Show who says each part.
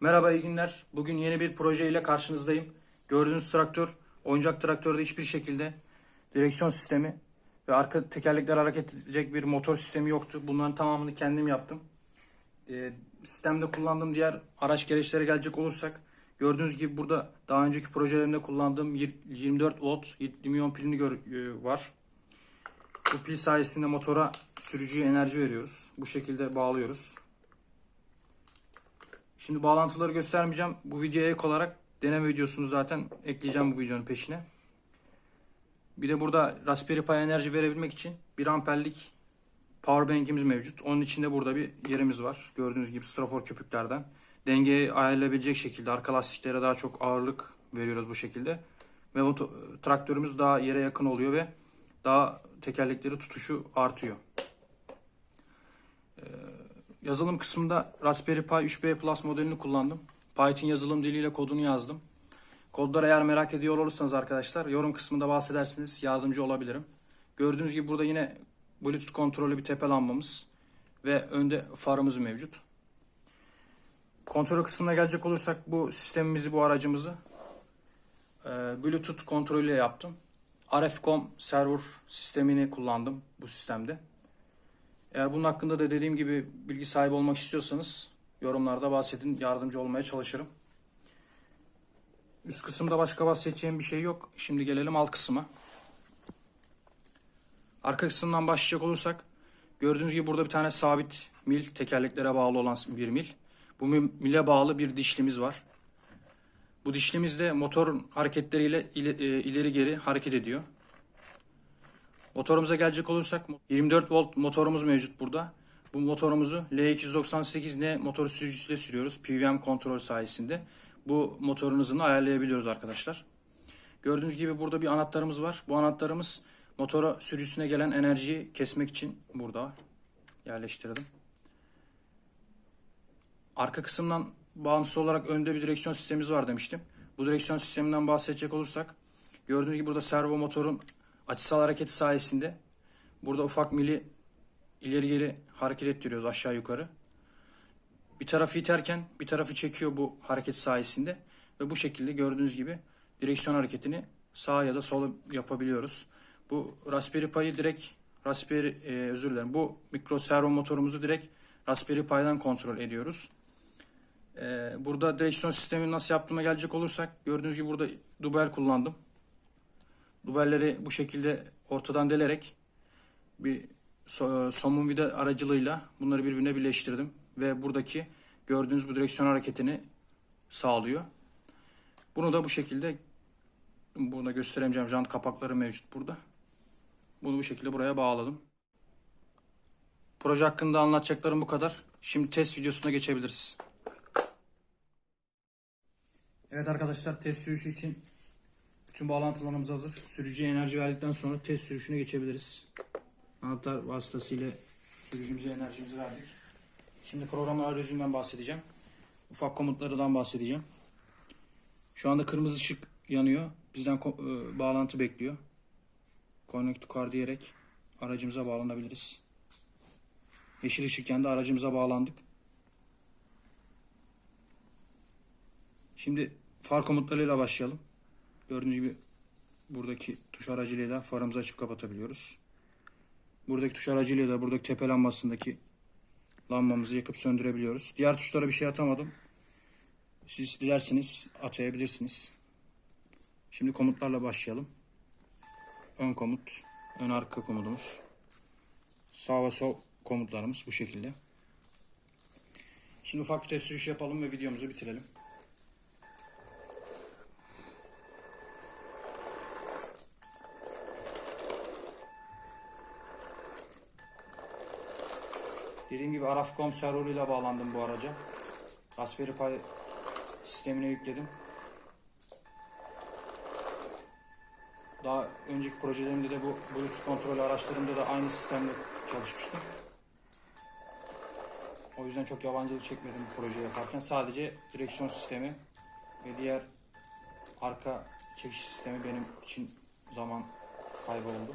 Speaker 1: Merhaba iyi günler. Bugün yeni bir proje ile karşınızdayım. Gördüğünüz traktör, oyuncak traktörde hiçbir şekilde direksiyon sistemi ve arka tekerlekler hareket edecek bir motor sistemi yoktu. Bunların tamamını kendim yaptım. Ee, sistemde kullandığım diğer araç gereçlere gelecek olursak gördüğünüz gibi burada daha önceki projelerimde kullandığım yir- 24 volt 7 milyon pilini gör- e, var. Bu pil sayesinde motora sürücüye enerji veriyoruz. Bu şekilde bağlıyoruz. Şimdi bağlantıları göstermeyeceğim. Bu videoya ek olarak deneme videosunu zaten ekleyeceğim bu videonun peşine. Bir de burada Raspberry Pi enerji verebilmek için 1 amperlik powerbank'imiz mevcut. Onun içinde burada bir yerimiz var. Gördüğünüz gibi strafor köpüklerden. Dengeyi ayarlayabilecek şekilde arka lastiklere daha çok ağırlık veriyoruz bu şekilde. Ve moto- traktörümüz daha yere yakın oluyor ve daha tekerlekleri tutuşu artıyor. Yazılım kısmında Raspberry Pi 3B Plus modelini kullandım. Python yazılım diliyle kodunu yazdım. Kodları eğer merak ediyor olursanız arkadaşlar yorum kısmında bahsedersiniz yardımcı olabilirim. Gördüğünüz gibi burada yine Bluetooth kontrollü bir tepe lambamız ve önde farımız mevcut. Kontrol kısmına gelecek olursak bu sistemimizi bu aracımızı e, Bluetooth kontrolüyle yaptım. RFCOM server sistemini kullandım bu sistemde. Eğer bunun hakkında da dediğim gibi bilgi sahibi olmak istiyorsanız yorumlarda bahsedin. Yardımcı olmaya çalışırım. Üst kısımda başka bahsedeceğim bir şey yok. Şimdi gelelim alt kısma. Arka kısımdan başlayacak olursak gördüğünüz gibi burada bir tane sabit mil tekerleklere bağlı olan bir mil. Bu mil- mile bağlı bir dişlimiz var. Bu dişlimiz de motorun hareketleriyle e, ileri geri hareket ediyor. Motorumuza gelecek olursak 24 volt motorumuz mevcut burada. Bu motorumuzu L298N motor sürücüsüyle sürüyoruz. PWM kontrol sayesinde. Bu motorun hızını ayarlayabiliyoruz arkadaşlar. Gördüğünüz gibi burada bir anahtarımız var. Bu anahtarımız motora sürücüsüne gelen enerjiyi kesmek için burada yerleştirdim. Arka kısımdan bağımsız olarak önde bir direksiyon sistemimiz var demiştim. Bu direksiyon sisteminden bahsedecek olursak gördüğünüz gibi burada servo motorun açısal hareketi sayesinde burada ufak mili ileri geri hareket ettiriyoruz aşağı yukarı. Bir tarafı iterken bir tarafı çekiyor bu hareket sayesinde ve bu şekilde gördüğünüz gibi direksiyon hareketini sağa ya da sola yapabiliyoruz. Bu Raspberry Pi'yi direkt Raspberry e, özür dilerim. Bu mikro servo motorumuzu direkt Raspberry Pi'den kontrol ediyoruz. E, burada direksiyon sistemini nasıl yaptığıma gelecek olursak gördüğünüz gibi burada dubel kullandım. Dubelleri bu şekilde ortadan delerek bir so- somun vida aracılığıyla bunları birbirine birleştirdim ve buradaki gördüğünüz bu direksiyon hareketini sağlıyor. Bunu da bu şekilde burada gösteremeyeceğim jant kapakları mevcut burada. Bunu bu şekilde buraya bağladım. Proje hakkında anlatacaklarım bu kadar. Şimdi test videosuna geçebiliriz. Evet arkadaşlar test sürüşü için bütün bağlantılarımız hazır. Sürücüye enerji verdikten sonra test sürüşüne geçebiliriz. Anahtar vasıtasıyla sürücümüze enerjimizi verdik. Şimdi program arayüzünden bahsedeceğim. Ufak komutlarından bahsedeceğim. Şu anda kırmızı ışık yanıyor. Bizden e, bağlantı bekliyor. Connect to car diyerek aracımıza bağlanabiliriz. Yeşil ışık yandı aracımıza bağlandık. Şimdi far komutlarıyla başlayalım. Gördüğünüz gibi buradaki tuş aracılığıyla farımızı açıp kapatabiliyoruz. Buradaki tuş aracılığıyla da buradaki tepe lambasındaki lambamızı yakıp söndürebiliyoruz. Diğer tuşlara bir şey atamadım. Siz dilerseniz atayabilirsiniz. Şimdi komutlarla başlayalım. Ön komut, ön arka komutumuz. Sağ ve sol komutlarımız bu şekilde. Şimdi ufak bir test sürüşü yapalım ve videomuzu bitirelim. Dediğim gibi Arafcom serverıyla bağlandım bu araca. Raspberry Pi sistemine yükledim. Daha önceki projelerimde de bu Bluetooth kontrol araçlarımda da aynı sistemle çalışmıştım. O yüzden çok yabancılık çekmedim bu projeyi yaparken. Sadece direksiyon sistemi ve diğer arka çekiş sistemi benim için zaman kaybı oldu.